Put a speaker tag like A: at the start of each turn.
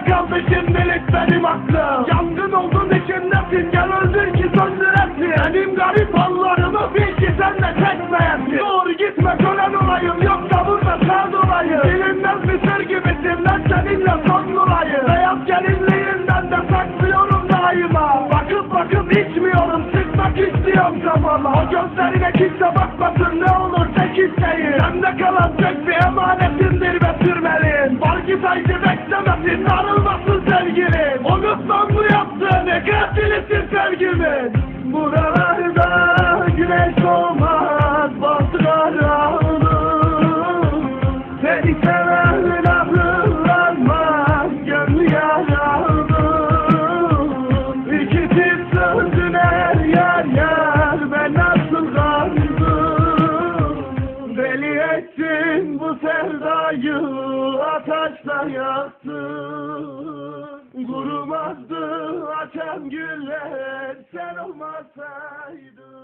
A: günde kaldı şimdilik benim aklım. Yangın oldun içimdesin gel öldür ki söndüresin Benim garip hallarımı bil ki sen de çekmeyesin. Dur gitme kölen olayım yoksa burada sağ olayım. Bilinmez bir sır gibisin ben seninle son olayım Beyaz gelinliğinden de saklıyorum daima. Bakıp bakıp içmiyorum sıkmak istiyorum kafama O gözlerine kimse bakmasın katilisin sevgimin Buralarda güneş doğmaz bastırarım Seni seven aklınlanmaz gönlü yaradım İki çift sözüne yer yer ben nasıl kaldım Deli ettin bu sevdayı ateşle yaktın açan güller sen olmasaydın